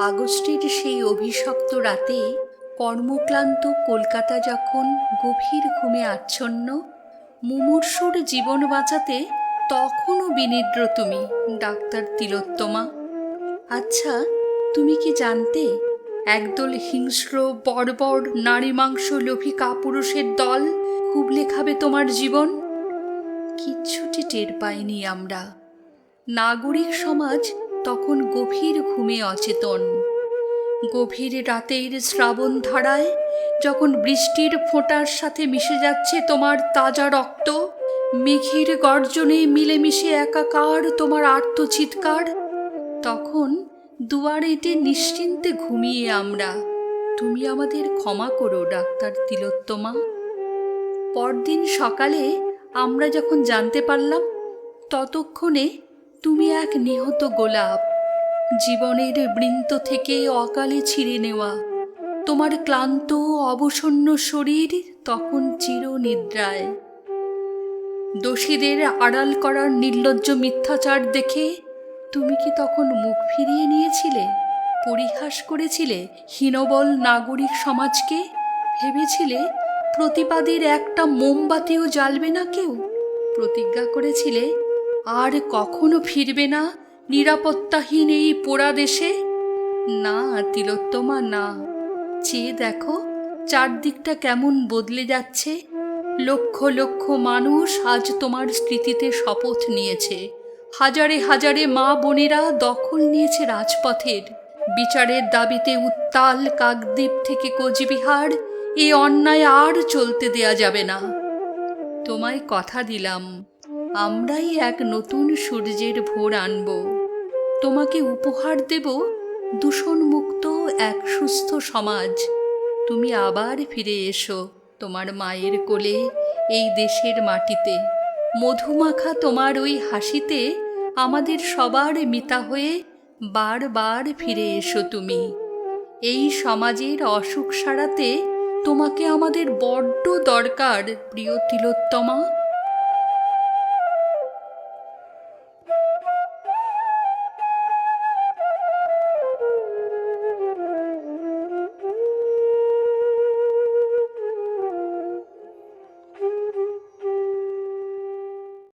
আগস্টের সেই অভিশপ্ত রাতে কর্মক্লান্ত কলকাতা যখন গভীর ঘুমে আচ্ছন্ন, মুমূর্ষুর জীবন বাঁচাতে তখনও বিনিদ্র তুমি, ডাক্তার তিলোত্তমা। আচ্ছা তুমি কি জানতে, একদল হিংস্র, বর্বর নারী মাংস লোভী কাপুরুষের দল খুবলে খাবে তোমার জীবন? কিচ্ছুটি টের পাইনি আমরা। নাগরিক সমাজ তখন গভীর ঘুমে অচেতন। গভীর রাতের শ্রাবণ ধারায় যখন বৃষ্টির ফোঁটার সাথে মিশে যাচ্ছে তোমার তাজা রক্ত, মেঘের গর্জনে মিলেমিশে একাকার তোমার আর্তচিৎকার, তখন দুয়ারেতে নিশ্চিন্তে ঘুমিয়ে আমরা। তুমি আমাদের ক্ষমা করো, ডাক্তার তিলোত্তমা। পরদিন সকালে আমরা যখন জানতে পারলাম, ততক্ষণে তুমি এক নিহত গোলাপ। জীবনের বৃন্ত থেকে অকালে ছিঁড়ে নেওয়া। তোমার ক্লান্ত অবসন্ন শরীর তখন চির নিদ্রায় দোষীদের আড়াল করার নির্লজ্জ মিথ্যাচার দেখে তুমি কি তখন মুখ ফিরিয়ে নিয়েছিলে? পরিহাস করেছিলে হীনবল নাগরিক সমাজকে? ভেবেছিলে প্রতিবাদের একটা মোমবাতিও জ্বালবে না কেউ? প্রতিজ্ঞা করেছিলে আর কখনো ফিরবে না নিরাপত্তাহীন এই পোড়া দেশে? না, তিলোত্তমা, না। চেয়ে দেখো চারদিকটা কেমন বদলে যাচ্ছে। লক্ষ লক্ষ মানুষ আজ তোমার স্মৃতিতে শপথ নিয়েছে। হাজারে হাজারে মা বোনেরা দখল নিয়েছে রাজপথের। বিচারের দাবিতে উত্তাল কাকদ্বীপ থেকে কোচবিহার এ অন্যায় আর চলতে দেয়া যাবে না। তোমায় কথা দিলাম। আমরাই এক নতুন সূর্যের ভোর আনব। তোমাকে উপহার দেব দূষণমুক্ত এক সুস্থ সমাজ। তুমি আবার ফিরে এসো তোমার মায়ের কোলে এই দেশের মাটিতে। মধুমাখা তোমার ওই হাসিতে আমাদের সবার মিতা হয়ে বারবার ফিরে এসো তুমি। এই সমাজের অসুখ সারাতে তোমাকে আমাদের বড্ড দরকার, প্রিয় তিলোত্তমা।